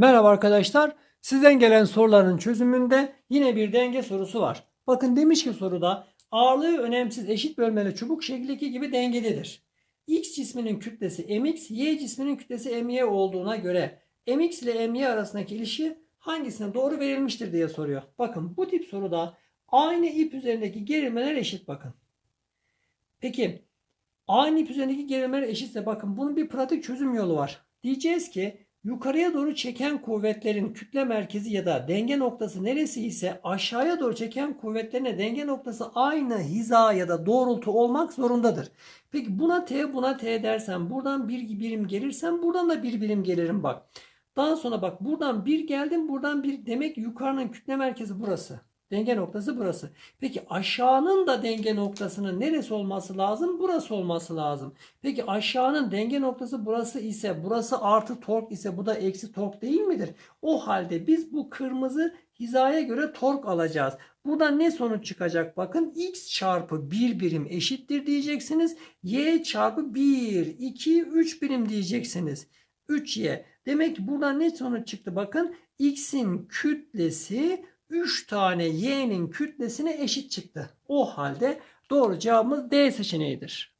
Merhaba arkadaşlar. Sizden gelen soruların çözümünde yine bir denge sorusu var. Bakın demiş ki soruda ağırlığı önemsiz eşit bölmeli çubuk şeklindeki gibi dengededir. X cisminin kütlesi mx, y cisminin kütlesi my olduğuna göre mx ile my arasındaki ilişki hangisine doğru verilmiştir diye soruyor. Bakın bu tip soruda aynı ip üzerindeki gerilmeler eşit bakın. Peki aynı ip üzerindeki gerilmeler eşitse bakın bunun bir pratik çözüm yolu var. Diyeceğiz ki yukarıya doğru çeken kuvvetlerin kütle merkezi ya da denge noktası neresi ise aşağıya doğru çeken kuvvetlerine denge noktası aynı hiza ya da doğrultu olmak zorundadır. Peki buna t buna t dersen buradan bir birim gelirsem buradan da bir birim gelirim bak. Daha sonra bak buradan bir geldim buradan bir demek yukarının kütle merkezi burası. Denge noktası burası. Peki aşağının da denge noktasının neresi olması lazım? Burası olması lazım. Peki aşağının denge noktası burası ise burası artı tork ise bu da eksi tork değil midir? O halde biz bu kırmızı hizaya göre tork alacağız. Buradan ne sonuç çıkacak? Bakın x çarpı 1 birim eşittir diyeceksiniz. y çarpı 1, 2, 3 birim diyeceksiniz. 3y. Demek ki buradan ne sonuç çıktı? Bakın x'in kütlesi 3 tane y'nin kütlesine eşit çıktı. O halde doğru cevabımız D seçeneğidir.